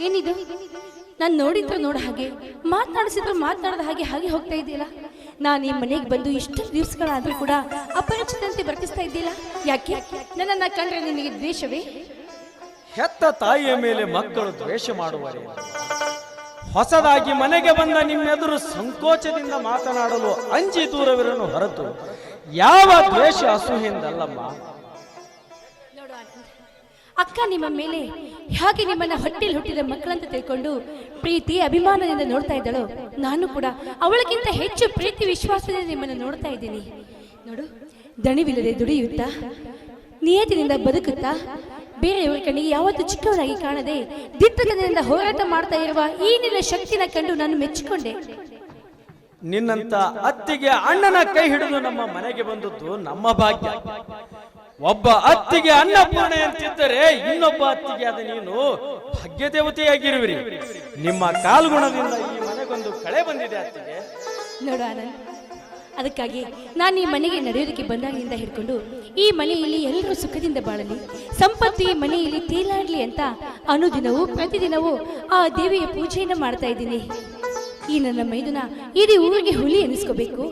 ಏನಿದು? ನಾನು ನೋಡಿದ್ರು ನೋಡ ಹಾಗೆ, ಮಾತನಾಡಿಸಿದ್ರು ಮಾತನಾಡದ ಹಾಗೆ ಹಾಗೆ ಹೋಗ್ತಾ ಇದ್ದೀರಾ ನಾನು ಈ ಮನೆಗೆ ಬಂದು ಇಷ್ಟು ದಿವಸಗಳಾದ್ರೂ ಕೂಡ ಅಪರಿಚಿತಂತೆ ವರ್ತಿಸ್ತಾ ಇದ್ದಿಲ್ಲ ಯಾಕೆ? ನನ್ನನ್ನ ಕಂಡ್ರೆ ನಿನಗೆ ದ್ವೇಷವೇ? ಹೆತ್ತ ತಾಯಿಯ ಮೇಲೆ ಮಕ್ಕಳು ದ್ವೇಷ ಮಾಡುವರೆ. ಹೊಸದಾಗಿ ಮನೆಗೆ ಬಂದ ನಿಮ್ಮೆದುರು ಸಂಕೋಚದಿಂದ ಮಾತನಾಡಲು ಅಂಜಿ ದೂರವಿರನು ಹೊರತು ಯಾವ ದ್ವೇಷ ಅಸೂಹೆಯಿಂದಲ್ಲಮ್ಮ ಅಕ್ಕ ನಿಮ್ಮ ಮೇಲೆ ಹಾಗೆ ನಿಮ್ಮನ್ನ ಹೊಟ್ಟೆಲಿ ಹುಟ್ಟಿದ ಮಕ್ಕಳಂತ ತಿಳ್ಕೊಂಡು ಪ್ರೀತಿ, ಅಭಿಮಾನದಿಂದ ನೋಡ್ತಾ ಇದ್ದಳು, ನಾನು ಕೂಡ ಅವಳಿಗಿಂತ ಹೆಚ್ಚು ಪ್ರೀತಿ, ವಿಶ್ವಾಸದಿಂದ ನಿಮ್ಮನ್ನ ನೋಡ್ತಾ ಇದ್ದೀನಿ. ನೋಡು, ದಣಿವಿಲ್ಲದೆ ದುಡಿಯುತ್ತಾ ನಿಯತಿನಿಂದ ಬದುಕುತ್ತಾ, ಬೇರೆಯವರ ಕಣ್ಣಿಗೆ ಯಾವತ್ತೂ ಚಿಕ್ಕವನಾಗಿ ಕಾಣದೆ ದಿಟ್ಟತನದಿಂದ ಹೋರಾಟ ಮಾಡ್ತಾ ಇರುವ ಈ ನಿನ್ನ ಶಕ್ತಿನ ಕಂಡು ನಾನು ಮೆಚ್ಚಿಕೊಂಡೆ. ನಿನ್ನಂತ ಅತ್ತಿಗೆ ಅಣ್ಣನ ಕೈ ಹಿಡಿದು ನಮ್ಮ ಮನೆಗೆ ಬಂದದ್ದು ನಮ್ಮ ಭಾಗ್ಯ. ಒಬ್ಬ ಅತ್ತಿಗೆ ಅನ್ನಪೂರ್ಣೆ ಅಂತಿದ್ದರೆ ಇನ್ನೊಬ್ಬ ಅತ್ತಿಗೆ ಆದ ನೀನು ಭಾಗ್ಯ ದೇವತೆಯಾಗಿರುವಿರಿ ನಿಮ್ಮ ಕಾಲ್ಗುಣದಿಂದ ಈ ಮನೆಗೊಂದು ಕಳೆ ಬಂದಿದೆ ಅತ್ತಿಗೆ. ನೋಡು ಆನಂದ್, ಅದಕ್ಕಾಗಿ ನಾನು ಈ ಮನೆಗೆ ನಡೆಯೋದಕ್ಕೆ ಬಂದಾಗಿನಿಂದ ಹಿಡ್ಕೊಂಡು ಈ ಮನೆಯಲ್ಲಿ ಎಲ್ಲರೂ ಸುಖದಿಂದ ಬಾಳಲಿ, ಸಂಪತ್ತು ಈ ಮನೆಯಲ್ಲಿ ತೇಲಾಡಲಿ ಅಂತ ಅನುದಿನವೂ ಪ್ರತಿದಿನವೂ ಆ ದೇವಿಯ ಪೂಜೆಯನ್ನು ಮಾಡ್ತಾ ಇದ್ದೀನಿ. ಈ ನನ್ನ ಮೈದುನ ಇಡೀ ಊರಿಗೆ ಹುಲಿ ಎನಿಸ್ಕೋಬೇಕು.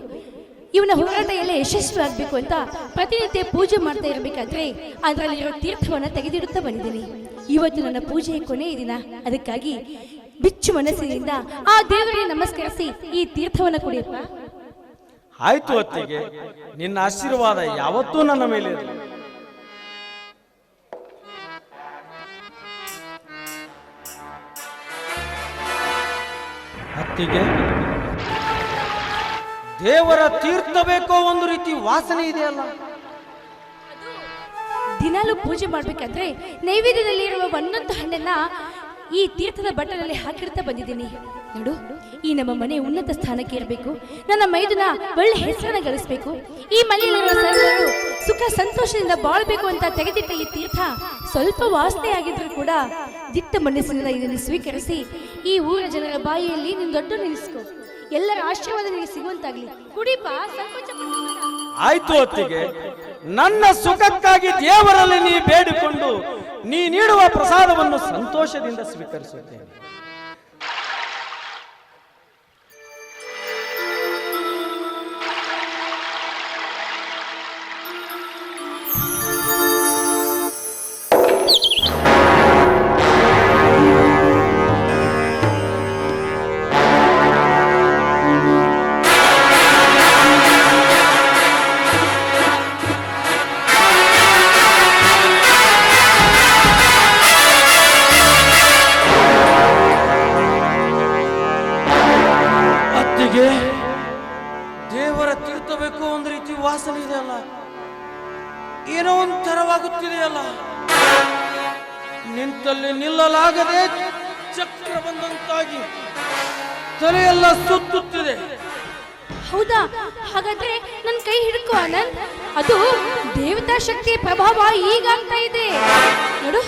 ಇವನ ಹೋರಾಟ ಎಲ್ಲ ಯಶಸ್ವಿ ಆಗ್ಬೇಕು ಅಂತ ಪ್ರತಿನಿತ್ಯ ಪೂಜೆ ಮಾಡ್ತಾ ಇರಬೇಕಾದ್ರೆ ಅದರಲ್ಲಿರೋ ತೀರ್ಥವನ್ನ ತೆಗೆದಿಡುತ್ತಾ ಬಂದಿದ್ದೀನಿ. ಇವತ್ತು ನನ್ನ ಪೂಜೆಯ ಕೊನೆಯ ದಿನ. ಅದಕ್ಕಾಗಿ ಬಿಚ್ಚು ಮನಸ್ಸಿನಿಂದ ಆ ದೇವರಿಗೆ ನಮಸ್ಕರಿಸಿ ಈ ತೀರ್ಥವನ್ನ ಕುಡಿಯಪ್ಪ. ಆಯ್ತು ಅತ್ತಿಗೆ, ನಿನ್ನ ಆಶೀರ್ವಾದ ಯಾವತ್ತೂ ನನ್ನ ಮೇಲೆ ಅತ್ತಿಗೆ ದೇವರ ತೀರ್ಥ ಬೇಕೋ ಒಂದು ರೀತಿ ವಾಸನೆ ಇದೆಯಲ್ಲ ದಿನಾಲು ಪೂಜೆ ಮಾಡ್ಬೇಕಾದ್ರೆ ನೈವೇದ್ಯದಲ್ಲಿ ಇರುವ ಒಂದೊಂದು ಹಣ್ಣನ್ನ ಈ ತೀರ್ಥದ ಬಟ್ಟಲಲ್ಲಿ ಹಾಕಿರ್ತಾ ಬಂದಿದ್ದೀನಿ. ನೋಡು, ಈ ನಮ್ಮ ಮನೆ ಉನ್ನತ ಸ್ಥಾನಕ್ಕೆ ಇರಬೇಕು. ನನ್ನ ಮೈದುನ ಒಳ್ಳೆ ಹೆಸರನ್ನ ಗಳಿಸಬೇಕು. ಈ ಮನೆಯಲ್ಲಿರುವ ಸುಖ ಸಂತೋಷದಿಂದ ಬಾಳ್ಬೇಕು ಅಂತ ತೆಗೆದಿಟ್ಟ ಈ ತೀರ್ಥ ಸ್ವಲ್ಪ ವಾಸನೆ ಆಗಿದ್ರು ಕೂಡ ದಿಟ್ಟ ಮನಸ್ಸಿನಿಂದ ಇದನ್ನು ಸ್ವೀಕರಿಸಿ ಈ ಊರ ಜನರ ಬಾಯಿಯಲ್ಲಿ ನಿನ್ನ ದೊಡ್ಡ ನಿಲ್ಲಿಸ್ಕೊ. ಎಲ್ಲರ ಆಶೀರ್ವಾದ ನಿಮಗೆ ಸಿಗುವಂತಾಗ್ಲಿ ಕುಡಿಪ, ಸಂಕೋಚ. ಆಯ್ತು ಅತ್ತಿಗೆ ನನ್ನ ಸುಖಕ್ಕಾಗಿ ದೇವರಲ್ಲಿ ನೀ ಬೇಡಿಕೊಂಡು ನೀ ನೀಡುವ ಪ್ರಸಾದವನ್ನು ಸಂತೋಷದಿಂದ ಸ್ವೀಕರಿಸುತ್ತೇನೆ ಶಕ್ತಿಯ ಪ್ರಭಾವ ಈಗ ಆಗ್ತಾ ಇದೆ. ನೋಡು,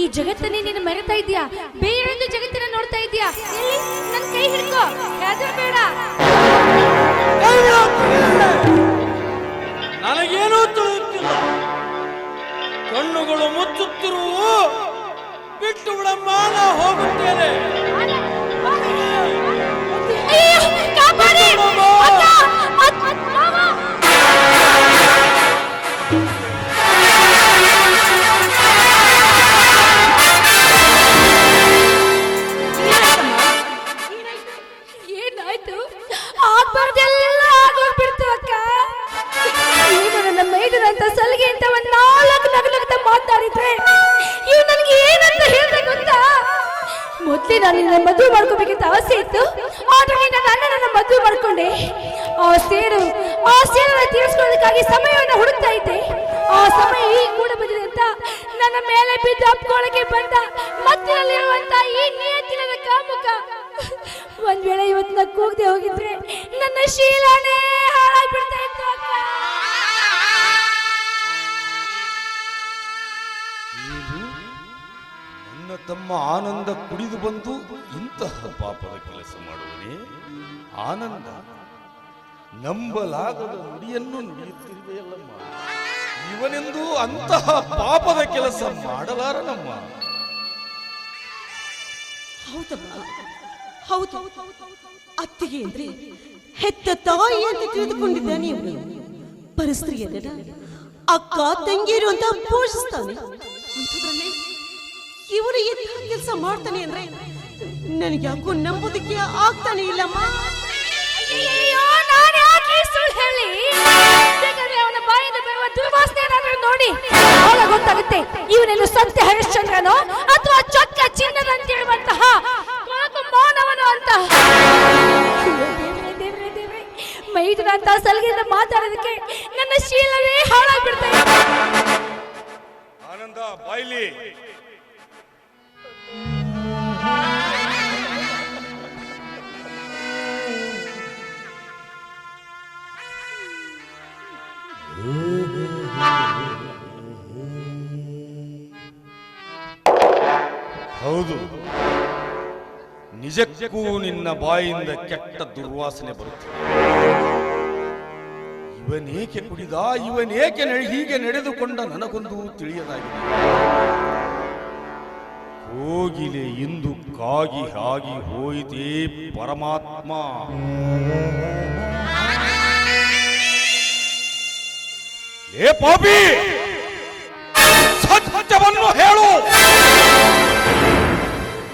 ಈ ಜಗತ್ತನ್ನೇ ನೀನು ಮರೆತಾ ಇದೀಯಾ ಬೇರೊಂದು ಜಗತ್ತನ್ನ ನೋಡ್ತಾ ಇದೀಯಾ ಎಲ್ಲಿ ನನ್ನ ಕೈ ಹಿಡ್ಕೋ. ಬೇಡ. ನನಗೇನೂ ತಿಳಿಯುತ್ತಿಲ್ಲ. ಕಣ್ಣುಗಳು ಮುಚ್ಚುತ್ತಿರುವ, ಬಿಟ್ಟು ಬಿಡಮ್ಮ, ನಾ ಹೋಗುತ್ತೇನೆ. ಮಾತಾಡಿದ್ರೆ ಇವ್ ನನಗೆ ಏನಂತ ಹೇಳಿದೆ ಗೊತ್ತಾ? ಮೊದ್ಲೇ ನಾನು ನನ್ನ ಮದುವೆ ಮಾಡ್ಕೋಬೇಕಂತ ಆಸೆ ಇತ್ತು, ಆದ್ರೆ ನಾನು ನನ್ನ ಮದುವೆ ಮಾಡ್ಕೊಂಡೆ. ಆ ಸೇರು, ಆ ಸೇರನ್ನ ತೀರಿಸ್ಕೊಳ್ಳೋದಕ್ಕಾಗಿ ಸಮಯವನ್ನು ಹುಡುಕ್ತಾ ಇದ್ದೆ. ಆ ಸಮಯ ಈಗ ಕೂಡ ಬಂದಿದೆ ಅಂತ ನನ್ನ ಮೇಲೆ ಬಿದ್ದು ಅಪ್ಕೊಳ್ಳೋಕೆ ಬಂದ ಮತ್ತಿನಲ್ಲಿರುವಂತ ಈ ನಿಯತ್ತಿನ ಕಾಮುಕ. ಒಂದ್ ವೇಳೆ ಇವತ್ತು ನಾ ಕೂಗದೆ ಹೋಗಿದ್ರೆ ನನ್ನ ಶೀಲಾನೇ ತಮ್ಮ ಆನಂದ ಕುಡಿದು ಬಂದು ಇಂತಹ ಪಾಪದ ಕೆಲಸ ಮಾಡುವನೇ ಆನಂದ. ನಂಬಲಾಗದ ನುಡಿಯನ್ನು ನುಡಿಯುತ್ತಿರುವೆಯಲ್ಲಮ್ಮ ಇವನೆಂದು ಅಂತಹ ಪಾಪದ ಕೆಲಸ ಮಾಡಲಾರನಮ್ಮ. ಹೌದು. ಅತ್ತಿಗೆ ಅಂದ್ರೆ ಹೆತ್ತ ತಾಯಿ ಅಂತ ತಿಳಿದುಕೊಂಡಿದ್ದಾನೆ ಇವನು ಪರಸ್ತ್ರೀಯರನ್ನ ಅಕ್ಕ ತಂಗಿಯರು ಅಂತ ಪೋಷಿಸ್ತಾನೆ. ಇವನು ಇದು ಕೆಲಸ ಮಾಡ್ತಾನೆ ಅಂದ್ರೆ ನನಗೆ ಯಾಕೋ ನಂಬೋದಕ್ಕೆ ಆಗ್ತಾನೆ ಇಲ್ಲಮ್ಮ ನೋಡಿ ಆಗ ಗೊತ್ತಾಗುತ್ತೆ ಇವನೆಲ್ಲ ಸತ್ಯ ಹರಿಶ್ಚಂದ್ರನೋ ಅಥವಾ ಚೊಕ್ಕ ಚಿನ್ನದಂತಿರುವಂತಹ ಮಾನವನು ಅಂತ. ಮೈದುನ ಅಂತ ಸಲಗಿಂದ ಮಾತಾಡೋದಕ್ಕೆ ನನ್ನ ಶೀಲವೇ ಹಾಳಾಗ್ಬಿಡ್ತಾ. ಆನಂದ ಬಾಯ್ಲಿ ನಿಜಕ್ಕೂ ನಿನ್ನ ಬಾಯಿಂದ ಕೆಟ್ಟ ದುರ್ವಾಸನೆ ಬರುತ್ತದೆ ಇವನೇಕೆ ಕುಡಿದ ಇವನೇಕೆ ಹೀಗೆ ನಡೆದುಕೊಂಡ ನನಗೊಂದು ತಿಳಿಯದಾಗಿದೆ. ಹೋಗಿಲೆ ಇಂದು ಕಾಗಿ ಹಾಗಿ ಹೋಯಿತೇ ಪರಮಾತ್ಮ. ಏ ಪಾಪಿ! ಸತ್ಯವನ್ನು ಹೇಳು!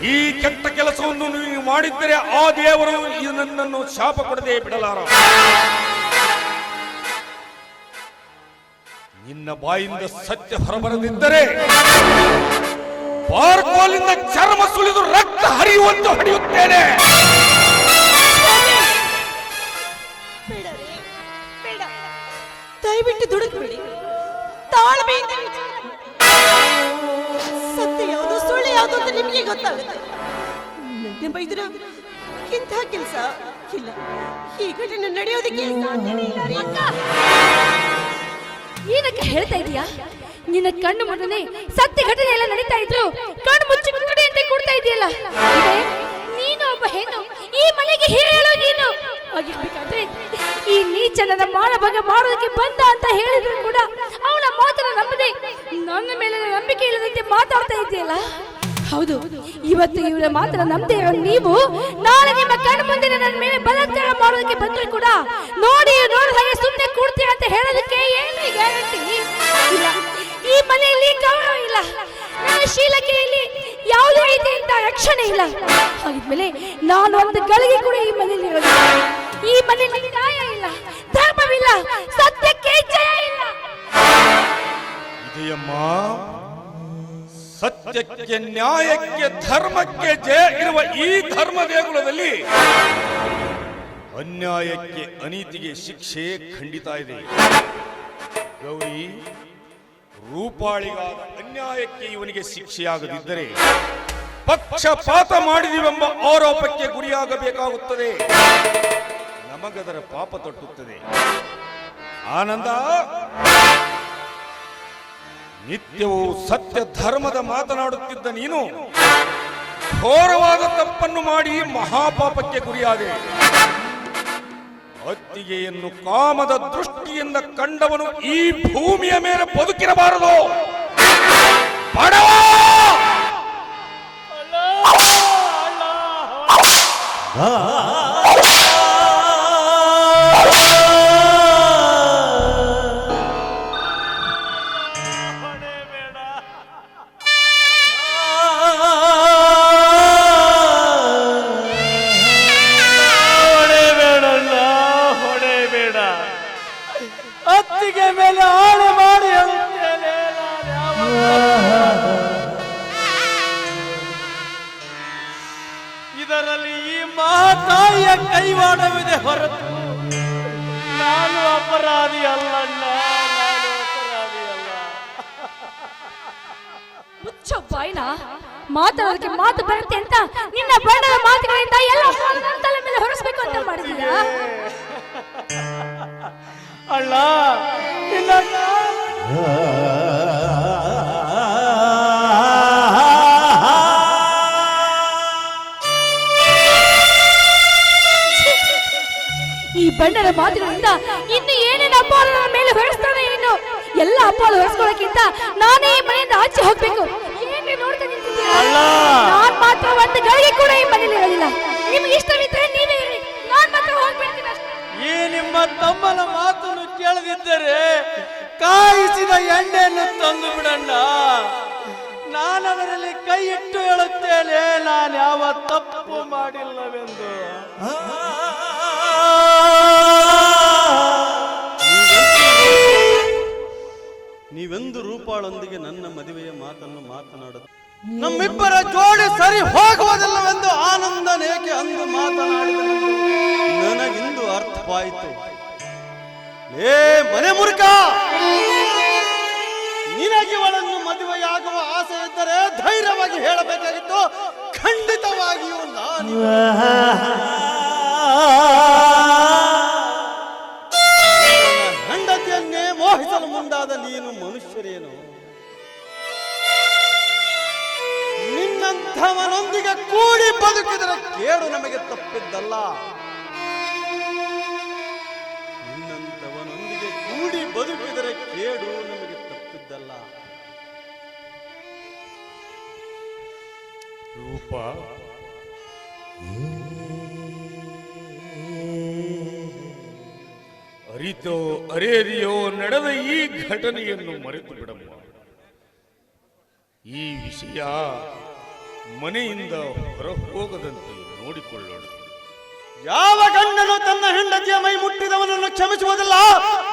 ಈ ಕೆಟ್ಟ ಕೆಲಸವನ್ನು ನೀವು ಮಾಡಿದ್ದರೆ ಆ ದೇವರು ನನ್ನನ್ನು ಶಾಪ ಕೊಡದೆ ಬಿಡಲಾರ. ನಿನ್ನ ಬಾಯಿಂದ ಸತ್ಯ ಹೊರಬರದಿದ್ದರೆ ಬಾರ್ಕೋಲಿಂದ ಚರ್ಮ ಸುಳಿದು ರಕ್ತ ಹರಿಯುವಂತೆ ಹೊಡೆಯುತ್ತೇನೆ. ದಯವಿಟ್ಟು ದುಡುಕ್ಬಿಡಿ. ತಾಳ್ಮೆಯಿಂದ ಯಾವುದು ಅಂತ ನಿಮಗೆ ಗೊತ್ತಾಗುತ್ತೆ? ನನ್ನ ಬೈದ್ರ ಇಂಥ ಕೆಲಸ ಇಲ್ಲ. ಈ ಘಟನೆ ನಡೆಯೋದಕ್ಕೆ. ಏನಕ್ಕೆ ಹೇಳ್ತಾ ಇದೀಯಾ? ನಿನ್ನ ಕಣ್ಣು ಮುಂದೆ ಸತ್ಯ ಘಟನೆ ಎಲ್ಲ ನಡೀತಾ ಇದ್ರು ಕಣ್ಣು ಮುಚ್ಚಿ ಕುಡಿ ಅಂತ ಕೊಡ್ತಾ ಇದೆಯಲ್ಲ? ನೀನು ಒಬ್ಬ ಹೆಣ್ಣು. ಈ ಮನೆಗೆ ಹೇಳು ನೀನು. ಈ ನೀಚನದ ನನ್ನ ಬಗ್ಗೆ ಮಾಡೋದಕ್ಕೆ ಬಂದ ಅಂತ ಹೇಳಿದ್ರು ಕೂಡ ಅವನ ಮಾತನ್ನ ನಂಬದೆ ನನ್ನ ಮೇಲೆ ನಂಬಿಕೆ ಇಲ್ಲದಂತೆ ಮಾತಾಡ್ತಾ ಇದೆಯಲ್ಲ? ಹೌದು. ಇವತ್ತು ಇವರ ಮಾತ್ರ ನಂಬದೆ ಇರೋ ನೀವು, ನಾಳೆ ನಿಮ್ಮ ಕಣ್ಣು ಮುಂದಿನ ನನ್ನ ಮೇಲೆ ಬಲಾತ್ಕಾರ ಮಾಡೋದಕ್ಕೆ ಬಂದ್ರು ಕೂಡ ನೋಡಿ ನೋಡಿದ ಹಾಗೆ ಸುಮ್ಮನೆ ಕೂಡ್ತೀರ ಅಂತ ಹೇಳೋದಕ್ಕೆ ಏನು ಗ್ಯಾರಂಟಿ ಇಲ್ಲ. ಈ ಮನೆಯಲ್ಲಿ ಗೌರವ ಇಲ್ಲ. ನನ್ನ ಶೀಲಕೆಯಲ್ಲಿ ಯಾವುದೇ ರೀತಿಯಿಂದ ರಕ್ಷಣೆ ಇಲ್ಲ. ಹಾಗಿದ್ಮೇಲೆ ನಾನು ಒಂದು ಗಳಿಗೆ ಕೂಡ ಈ ಮನೆಯಲ್ಲಿ ಇರೋದಿಲ್ಲ. ಈ ಮನೆಯಲ್ಲಿ ನ್ಯಾಯ ಇಲ್ಲ. ಧರ್ಮವಿಲ್ಲ. ಸತ್ಯಕ್ಕೆ ಜಯ ಇಲ್ಲ. ಇದೆಯಮ್ಮ? ಸತ್ಯಕ್ಕೆ, ನ್ಯಾಯಕ್ಕೆ, ಧರ್ಮಕ್ಕೆ ಜಯ ಇರುವ ಈ ಧರ್ಮ ದೇಗುಲದಲ್ಲಿ ಅನ್ಯಾಯಕ್ಕೆ, ಅನೀತಿಗೆ ಶಿಕ್ಷೆ ಖಂಡಿತ ಇದೆ. ಗೌರಿ ರೂಪಾಳಿಗಾದ ಅನ್ಯಾಯಕ್ಕೆ ಇವನಿಗೆ ಶಿಕ್ಷೆಯಾಗದಿದ್ದರೆ ಪಕ್ಷಪಾತ ಮಾಡಿದಿವೆಂಬ ಆರೋಪಕ್ಕೆ ಗುರಿಯಾಗಬೇಕಾಗುತ್ತದೆ. ನಮಗದರ ಪಾಪ ತಟ್ಟುತ್ತದೆ. ಆನಂದ? ನಿತ್ಯವೂ ಸತ್ಯ ಧರ್ಮದ ಮಾತನಾಡುತ್ತಿದ್ದ ನೀನು ಘೋರವಾದ ತಪ್ಪನ್ನು ಮಾಡಿ ಮಹಾಪಾಪಕ್ಕೆ ಗುರಿಯಾದೆ. ಅತ್ತಿಗೆಯನ್ನು ಕಾಮದ ದೃಷ್ಟಿಯಿಂದ ಕಂಡವನು ಈ ಭೂಮಿಯ ಮೇಲೆ ಬದುಕಿರಬಾರದು. ಬಡವ! ಅಪರಾಧಿ ಅಲ್ಲಣ್ಣ ನಾನು ಅಪರಾಧಿ ಅಲ್ಲ. ಮುಚ್ಚೋ ಬಾಯ್ನ ಮಾತಾಡೋದಕ್ಕೆ ಮಾತು ಬರುತ್ತೆ ಅಂತ ನಿನ್ನ ಬಣ್ಣದ ಮಾತುಗಳಿಂದ ಎಲ್ಲ ನನ್ನ ತಲೆ ಮೇಲೆ ಹೊರಿಸ್ಬೇಕು ಅಂತ ಮಾಡಿದೀಯಾ? ಎಲ್ಲ ಅಪ್ಪ ಹೊರಿಸ್ಕೊಳ್ಳೋಕ್ಕಿಂತ ನಾನೇ ಈ ಮನೆಯಿಂದ ಆಚೆ ಹೋಗ್ಬೇಕು. ಏನ್ರಿ ನೋಡ್ತಾ ನಿಂತಿದ್ದೀರಾ? ನಾನ್ ಮಾತ್ರ ಒಂದು ಗಳಿಗೆ ಕೂಡ ಈ ಮನೆಯಲ್ಲಿ ಇರೋದಿಲ್ಲ. ನಿಮ್ಗೆ ಇಷ್ಟವಿದ್ರೆ ನೀವೇ ಇರಿ. ನಾನು ಮಾತ್ರ ಹೋಗ್ಬಿಡ್ತೀನಿ ಅಷ್ಟೇ. ಈ ನಿಮ್ಮ ತಮ್ಮನ ಮಾತನ್ನು ಕೇಳದಿದ್ದರೆ ಕಾಯಿಸಿದ ಎಣ್ಣೆಯನ್ನು ತಂದು ಬಿಡಣ್ಣ. ನಾನದರಲ್ಲಿ ಕೈ ಇಟ್ಟು ಹೇಳುತ್ತೇನೆ ನಾನು ಯಾವ ತಪ್ಪು ಮಾಡಿಲ್ಲವೆಂದು. ನೀವೆಂದು ರೂಪಾಳೊಂದಿಗೆ ನನ್ನ ಮದುವೆಯ ಮಾತನ್ನು ಮಾತನಾಡ ನಮ್ಮಿಬ್ಬರ ಜೋಡಿ ಸರಿ ಹೋಗುವುದಿಲ್ಲವೆಂದು ಆನಂದನೇಕೆ ಅಂದು ಮಾತನಾಡಿದ ನನಗಿಂದು ಅರ್ಥವಾಯಿತು. ಏ ಮನೆ ಮುರುಕ! ನಿನಗಿವಳನ್ನು ಮದುವೆಯಾಗುವ ಆಸೆ ಇದ್ದರೆ ಧೈರ್ಯವಾಗಿ ಹೇಳಬೇಕಾಗಿತ್ತು. ಖಂಡಿತವಾಗಿಯೂ ನಾನು ನಮಗೆ ನಿನ್ನಂತವನೊಂದಿಗೆ ಕೂಡಿ ಬದುಕಿದರೆ ಕೇಡು ನಿಮಗೆ ತಪ್ಪಿದ್ದಲ್ಲ. ರೂಪ. ಅರಿತೋ ಅರೇರಿಯೋ, ನಡೆದ ಈ ಘಟನೆಯನ್ನು ಮರೆತು ಬಿಡಮ್ಮ ಈ ವಿಷಯ ಮನೆಯಿಂದ ಹೊರ ಹೋಗದಂತೆ ನೋಡಿಕೊಳ್ಳೋಣ. ಯಾವ ಗಂಡನು ತನ್ನ ಹೆಂಡತಿಯ ಮೈ ಮುಟ್ಟಿದವನನ್ನು ಕ್ಷಮಿಸುವುದಿಲ್ಲ,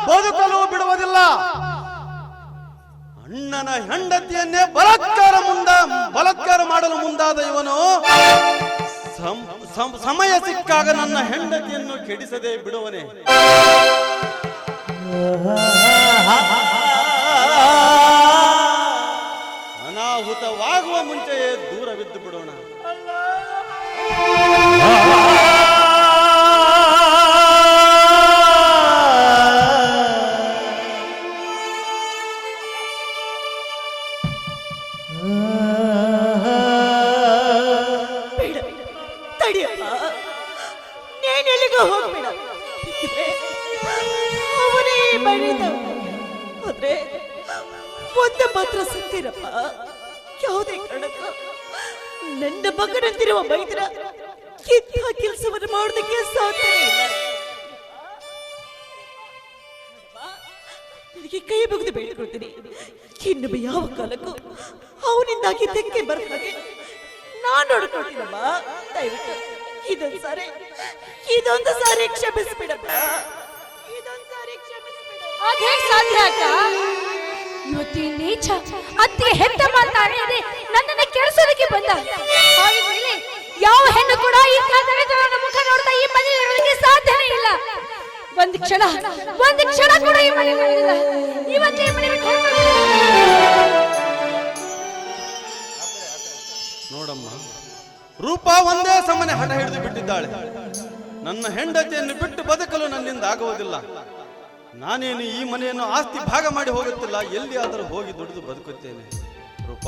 ಬದುಕಲು ಬಿಡುವುದಿಲ್ಲ. ಅಣ್ಣನ ಹೆಂಡತಿಯನ್ನೇ ಬಲತ್ಕಾರ ಮುಂದ, ಬಲತ್ಕಾರ ಮಾಡಲು ಮುಂದಾದ ಇವನು ಸಮಯ ಸಿಕ್ಕಾಗ ನನ್ನ ಹೆಂಡತಿಯನ್ನು ಕೆಡಿಸದೆ ಬಿಡುವನೆ. ಅನಾಹುತವಾಗುವ ಮುಂಚೆಯೇ ದೂರವಿದ್ದು ಬಿಡೋಣ. ತಡಿಯಪ್ಪ ನೀನ್ ಎಲ್ಲಿಗೂ ಹೋಗ್ಬೇಡ. ಅವನೇ ಮನೆಯಿಂದ ಆದ್ರೆ ಒಂದೇ ಮಾತ್ರ ಸತ್ಯರಪ್ಪ ಯಾವುದೇ ಕಾರಣಕ್ಕ ನನ್ನ ಮಗನಂತಿರುವ ಮೈದ್ರ ಇಂಥ ಕೆಲಸವನ್ನು ಮಾಡೋದಕ್ಕೆ ಸಾಧ್ಯ ನನಗೆ ಕೈ ಮುಗಿದು ಬೇಡಿಕೊಳ್ತೀನಿ. ಇನ್ನೊಬ್ಬ ಯಾವ ಕಾಲಕ್ಕೂ ಅವನಿಂದಾಗಿ ತೆಕ್ಕೆ ಬರ್ತಾನೆ ನಾನ್ ನೋಡ್ಕೊಳ್ತೀನಮ್ಮ ದಯವಿಟ್ಟು ಇದೊಂದು ಸಾರಿ ಇದೊಂದು ಸಾರಿ ಕ್ಷಮಿಸ್ಬಿಡಪ್ಪ ಇದೊಂದು ಸಾರಿ ಕ್ಷಮಿಸ್ಬಿಡ ನೀಚ ನನ್ನನ್ನ ಬಂದ. ಯಾವ ಹೆಣ್ಣು ಕೂಡ ಈ ಮುಖ ನೋಡ್ತಾ ಈ ಇರೋದಕ್ಕೆ ಸಾಧ್ಯನೇ ಇಲ್ಲ. ಒಂದು ಕ್ಷಣ ಒಂದು ಕ್ಷಣ ಕೂಡ ಈ ಮನೆ ಇರೋದಿಲ್ಲ ಇವತ್ತು ಮನೆ ರೂಪ ಒಂದೇ ಸಮನೆ ಹಠ ಹಿಡಿದು ಬಿಟ್ಟಿದ್ದಾಳೆ. ನನ್ನ ಹೆಂಡತಿಯನ್ನು ಬಿಟ್ಟು ಬದುಕಲು ನನ್ನಿಂದ ಆಗುವುದಿಲ್ಲ. ನಾನೇನು ಈ ಮನೆಯನ್ನು ಆಸ್ತಿ ಭಾಗ ಮಾಡಿ ಹೋಗುತ್ತಿಲ್ಲ ಎಲ್ಲಿ ಆದರೂ ಹೋಗಿ ದುಡಿದು ಬದುಕುತ್ತೇನೆ. ರೂಪ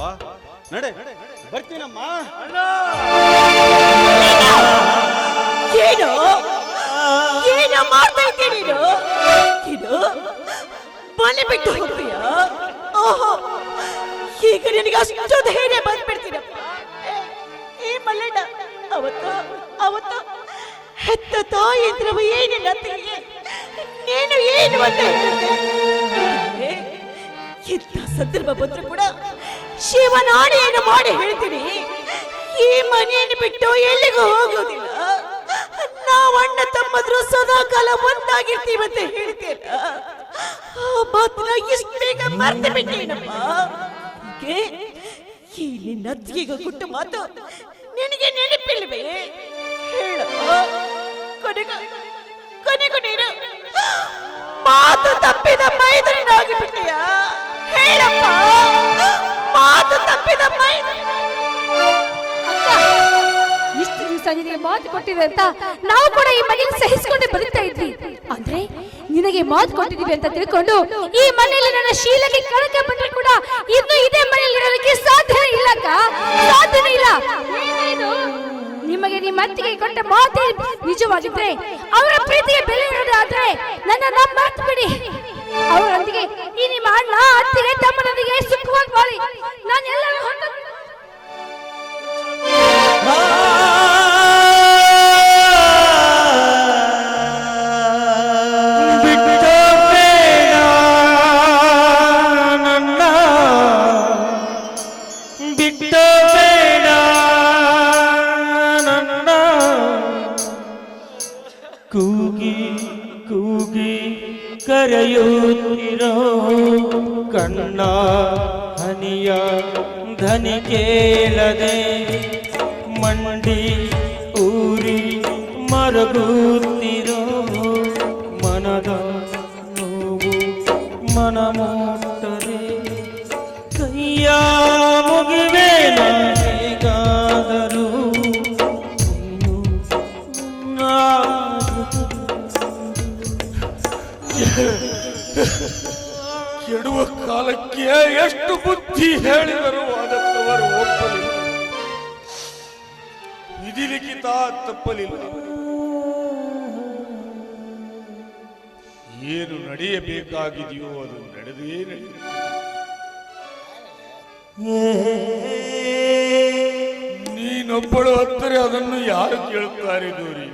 ನಡೆ ಬರ್ತೀನಮ್ಮ. ಏನು? ಏನು ಮಾಡ್ತಾ ಇದ್ದೀಯ ನೀನು? ಇದು ಮನೆ ಬಿಟ್ಟು ಹೋಗ್ತೀಯ? ಓಹೋ ಈಗ ನಿನಗೆ ಅಷ್ಟು ಧೈರ್ಯ ಬಂದ್ಬಿಡ್ತೀನಪ್ಪ. ಮಲ್ಲಣ್ಣ ಅವತ್ತು ಅವತ್ತು. ಹೆತ್ತ ತಾಯಿ ದ್ರವ ಅಂತೀಯ ನೀನು ಏನು ಅಂತ ಎಂಥ ಸಂದರ್ಭ ಬಂದ್ರು ಕೂಡ ಶಿವನಾಡಿಯನ್ನು ಮಾಡಿ ಹೇಳ್ತೀನಿ. ಈ ಮನೆಯನ್ನು ಬಿಟ್ಟು ಎಲ್ಲಿಗೂ ಹೋಗೋದಿಲ್ಲ ನಾವು ಅಣ್ಣ ತಮ್ಮದ್ರು ಸದಾ ಕಾಲ ಒಂದಾಗಿರ್ತೀವಂತ ಹೇಳ್ತೀರ ಆ ಮಾತನ್ನ ಇಷ್ಟು ಬೇಗ ಮರ್ತು ಬಿಟ್ಟೇನಪ್ಪ? ಈ ನಿನ್ನ ಕೊಟ್ಟ ಮಾತು. ನಿನಗೆ ನೆನಪಿಲ್ವೇ? ಹೇಳ. ಕೊನೆಗ ಕೊನೆಗೂ ನೀನು ಮಾತು ತಪ್ಪಿದ ಮೈದರಿನಾಗಿ ಬಿಟ್ಟೆಯ ಹೇಳಪ್ಪ. ಮಾತು ತಪ್ಪಿದ ಮೈದರಿ ಇಷ್ಟು ದಿವಸ ನಿನಗೆ ಮಾತು ಕೊಟ್ಟಿದೆ ಅಂತ ನಾವು ಕೂಡ ಈ ಮನೆಯಲ್ಲಿ ಸಹಿಸಿಕೊಂಡು ಬದುಕ್ತಾ ಇದ್ವಿ. ಅಂದ್ರೆ ನಿನಗೆ ಮಾತು ಕೊಟ್ಟಿದೀವಿ ಅಂತ ತಿಳ್ಕೊಂಡು ಈ ಮನೆಯಲ್ಲಿ ನನ್ನ ಶೀಲಕ್ಕೆ ಕಳಕ ಬಂದ್ರೆ ಕೂಡ ಇನ್ನು ಇದೇ ಮನೆಯಲ್ಲಿ ಇರೋದಕ್ಕೆ ಸಾಧ್ಯ ಇಲ್ಲ ಸಾಧ್ಯನೇ ಇಲ್ಲ? ನಿಮಗೆ ನಿಮ್ಮ ಅತ್ತಿಗೆ ಕೊಟ್ಟ ಮಾತೇ ನಿಜವಾಗಿದ್ರೆ ಅವರ ಪ್ರೀತಿಗೆ ಬೆಲೆ ಇರೋದಾದ್ರೆ ನನ್ನ ನಮ್ಮ ಮಾತು ಬಿಡಿ. ಅವರೊಂದಿಗೆ ಈ ನಿಮ್ಮ ಅಣ್ಣ, ಅತ್ತಿಗೆ ತಮ್ಮನೊಂದಿಗೆ ಸುಖವಾಗಿ ಬಾಳಿ. ನಾನು ಎಲ್ಲರೂ ಹೊರಟು ಕರೆಯುತ್ತಿರೋ ಕಣ್ಣ ಹನಿಯ ಧನಿ ಕೇಳದೆ ಮಂಡಿ ಊರಿ ಮರಗುತ್ತಿರೋ ಕೆಡುವ ಕಾಲಕ್ಕೆ ಎಷ್ಟು ಬುದ್ಧಿ ಹೇಳಿದರು ಅದಕ್ಕವರು ಒಪ್ಪಲಿಲ್ಲ. ವಿಧಿಲಿಖಿತ ತಪ್ಪಲಿಲ್ಲ. ಏನು ನಡೆಯಬೇಕಾಗಿದೆಯೋ ಅದು ನಡೆದೇ ನಡೆಯುತ್ತೆ ನೀನೊಬ್ಬಳು ಹತ್ತರೆ ಅದನ್ನು ಯಾರು ಕೇಳುತ್ತಾರೆ ಗೌರಿ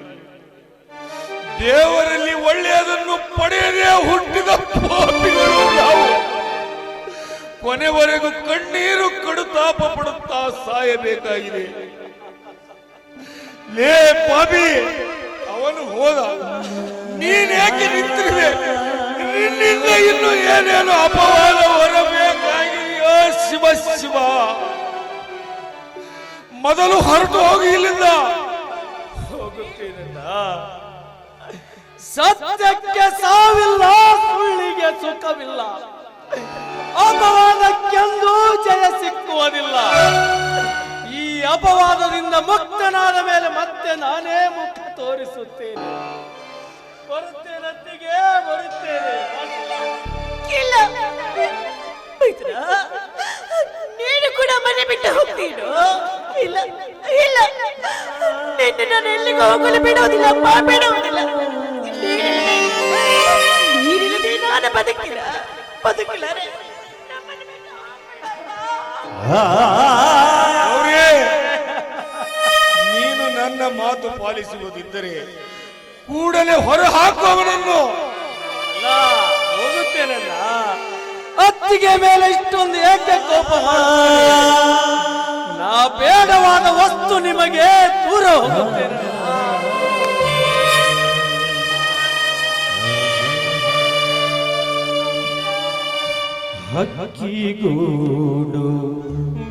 ದೇವರಲ್ಲಿ ಒಳ್ಳೆಯದನ್ನು ಪಡೆಯದೇ ಹುಟ್ಟಿದ ಪಾಪಿಗಳು ನಾವು. ಕೊನೆವರೆಗೂ ಕಣ್ಣೀರು ಕಡುತಾಪ ಪಡುತ್ತಾ ಸಾಯಬೇಕಾಗಿದೆ. ಲೇ ಪಾಪಿ, ಅವನು ಹೋದ. ನೀನೇಕೆ ನಿಂತಿರುವೆ ನಿನ್ನಿಂದ ಇನ್ನು ಏನೇನು ಅಪವಾದ ಹೊರಬೇಕಾಗಿದೆಯೋ ಶಿವ ಶಿವ. ಮೊದಲು ಹೊರಟು ಹೋಗಿ ಇಲ್ಲಿಂದ. ಹೋಗುತ್ತೇನಲ್ಲ ಸತ್ಯಕ್ಕೆ ಸಾವಿಲ್ಲ ಸುಳ್ಳಿಗೆ ಸುಖವಿಲ್ಲ. ಅಪವಾದಕ್ಕೆಂದೂ ಜಯ ಸಿಕ್ಕುವುದಿಲ್ಲ. ಈ ಅಪವಾದದಿಂದ ಮುಕ್ತನಾದ ಮೇಲೆ ಮತ್ತೆ ನಾನೇ ಮುಖ ತೋರಿಸುತ್ತೇನೆ. ಬರುತ್ತೇನತ್ತಿಗೆ ಬರುತ್ತೇನೆ ಇಲ್ಲ. ನೀನು ಕೂಡ ಮನೆ ಬಿಟ್ಟು ಹೋಗ್ತೀನು ಇಲ್ಲ. ಇಲ್ಲ. ನಿನ್ನ ನಾನು ಎಲ್ಲಿಗೂ ಹೋಗಲು ಬಿಡೋದಿಲ್ಲ ಅಮ್ಮ ಬಿಟ್ಟು ನೀನು ನನ್ನ ಮಾತು ಪಾಲಿಸುವುದಿದ್ದರೆ ಕೂಡಲೇ ಹೊರ ಹಾಕುವವನನ್ನು. ಹೋಗುತ್ತೇನಲ್ಲ? ಅತ್ತಿಗೆ ಮೇಲೆ ಇಷ್ಟೊಂದು ಏಕೆ ಕೋಪ ನಾ ಬೇಡವಾದ ವಸ್ತು ನಿಮಗೆ ದೂರ ಹೋಗುತ್ತೇನೆ. ಹಕ್ಕಿಗೂಡು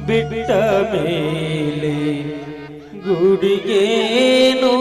ಬಿಟ್ಟ ಮೇಲೆ ಗುಡಿಗೇನು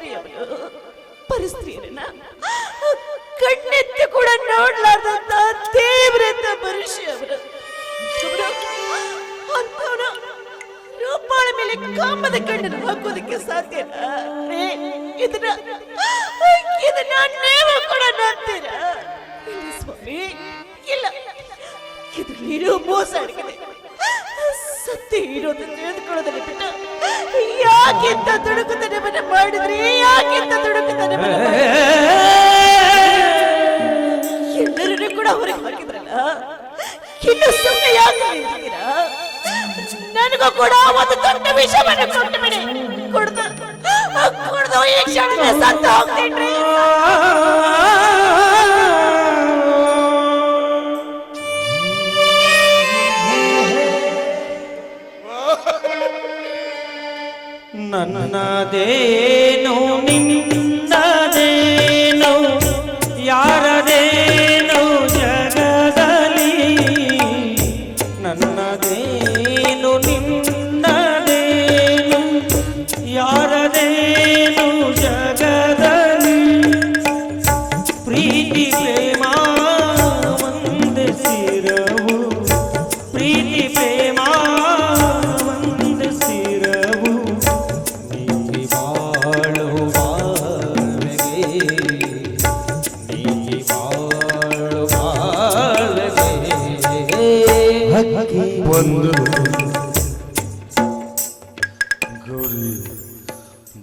ಪುಣ್ಯಾತ್ಮರಿ ಅವನು ಪರಿಸ್ಥಿತಿಯನ್ನ ಕಣ್ಣೆತ್ತಿ ಕೂಡ ನೋಡ್ಲಾರ್ದಂತ ದೇವರಂತ ಮನುಷ್ಯ ಅವನು ಅಂತವನ ರೂಪಾಳ ಮೇಲೆ ಕಾಮದ ಕಣ್ಣನ್ನು ಹಾಕೋದಕ್ಕೆ ಸಾಧ್ಯ ಇದನ್ನ ಇದನ್ನ ನೀವು ಕೂಡ ನಂಬ್ತೀರ ಇಲ್ಲ ಸ್ವಾಮಿ, ಇಲ್ಲ. ಇದ್ರಲ್ಲಿರೋ ಮೋಸ ಅಡಗಿದೆ ಸತ್ಯ ಇರೋದು ತಿಳಿದುಕೊಳ್ಳೋದನ್ನ ಬಿಟ್ಟು ಯಾಕಿಂತ ಮನೆ ಮಾಡಿದ್ರಿ? ಯಾಕಿಂತ ದುಡುಕುತನವನ್ನ ಎಲ್ಲರೂ ಕೂಡ ಹೊರಗೆ ಹಾಕಿದ್ರಲ್ಲ? ಇನ್ನು ಸುಮ್ಮನೆ ಯಾಕೆ ನಿಂತಿದ್ದೀರಾ? ನನಗೂ ಕೂಡ ಒಂದು ದೊಡ್ಡ ವಿಷಯವನ್ನು ಕೊಟ್ಟು ಬಿಡಿ. ಕೊಡ್ದು ಕೊಡ್ದು ಈ ಕ್ಷಣದ ಸತ್ತು ಹೋಗ್ತೀನಿ দে ಬಂದು ಗೌರಿ,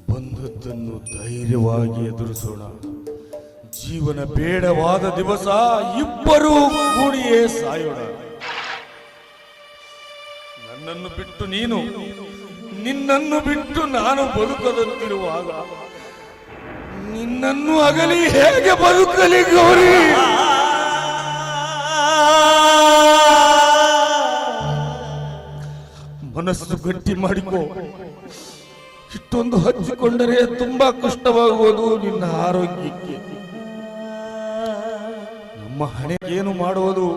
ಬಂದದ್ದನ್ನು ಧೈರ್ಯವಾಗಿ ಎದುರಿಸೋಣ. ಜೀವನ ಬೇಡವಾದ ದಿವಸ ಇಬ್ಬರೂ ಕೂಡಿಯೇ ಸಾಯೋಣ. ನನ್ನನ್ನು ಬಿಟ್ಟು ನೀನು, ನಿನ್ನನ್ನು ಬಿಟ್ಟು ನಾನು ಬದುಕದಂತಿರುವಾಗ ನಿನ್ನನ್ನು ಅಗಲಿ ಹೇಗೆ ಬದುಕಲಿ ಗೌರಿ? ಮನಸ್ಸು ಗಟ್ಟಿ ಮಾಡಿಕೋ. ಇಷ್ಟೊಂದು ಹಚ್ಚಿಕೊಂಡರೆ ತುಂಬಾ ಕಷ್ಟವಾಗುವುದು ನಿನ್ನ ಆರೋಗ್ಯಕ್ಕೆ. ನಮ್ಮ ಹಣೆ ಏನು ಮಾಡುವುದು?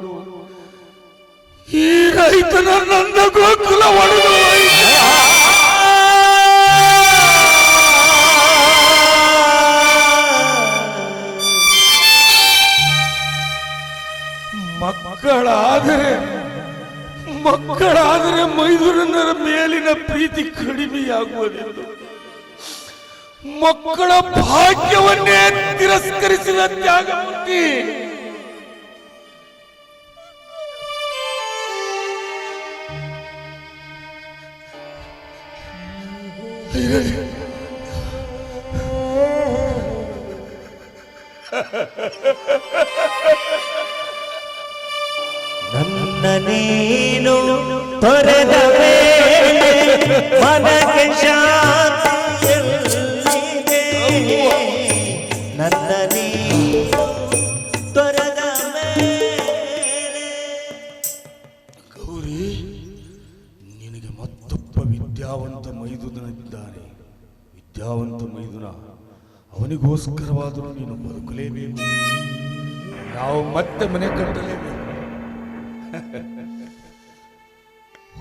ಈ ರೈತನ ನನ್ನ ಗೋಕುಲ ಮಕ್ಕಳಾದರೆ ಮಕ್ಕಳಾದರೆ ಮೈದುರನರ ಮೇಲಿನ ಪ್ರೀತಿ ಕಡಿಮೆಯಾಗುವುದಿಲ್ಲ ಮಕ್ಕಳ ಭಾಗ್ಯವನ್ನೇ ತಿರಸ್ಕರಿಸಿದ ತ್ಯಾಗಮೂರ್ತಿ. ನನ್ನ ನೀನು ತೊರೆದ ಮೇಲೆ ಮನಕ್ಕೆ ಗೌರಿ, ನಿನಗೆ ವಿದ್ಯಾವಂತ ಮೈದುನ, ಅವನಿಗೋಸ್ಕರವಾದರೂ ನೀನು ಬದುಕಲೇಬೇಕು. ನಾವು ಮತ್ತೆ ಮನೆ ಕಟ್ಟಲೇಬೇಕು.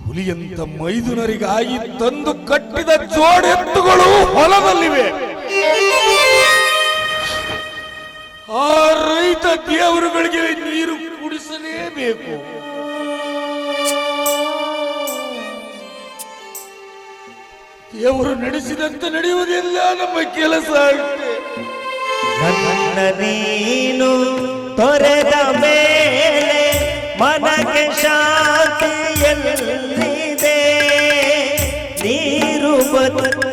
ಹುಲಿಯಂತ ಮೈದುನರಿಗಾಗಿ ತಂದು ಕಟ್ಟಿದ ಜೋಡೆತ್ತುಗಳು ಹೊಲದಲ್ಲಿವೆ. ಆ ರೈತ ದೇವರುಗಳಿಗೆ ನೀರು ಕುಡಿಸಲೇಬೇಕು. ದೇವರು ನಡೆಸಿದಂತೆ ನಡೆಯುವುದಿಲ್ಲ, ನಮ್ಮ ಕೆಲಸ ನೀನು ತೊರೆದ ಮೇಲೆ ಮನಕ್ಕೆ ಶಾಂತಿ ನೀರು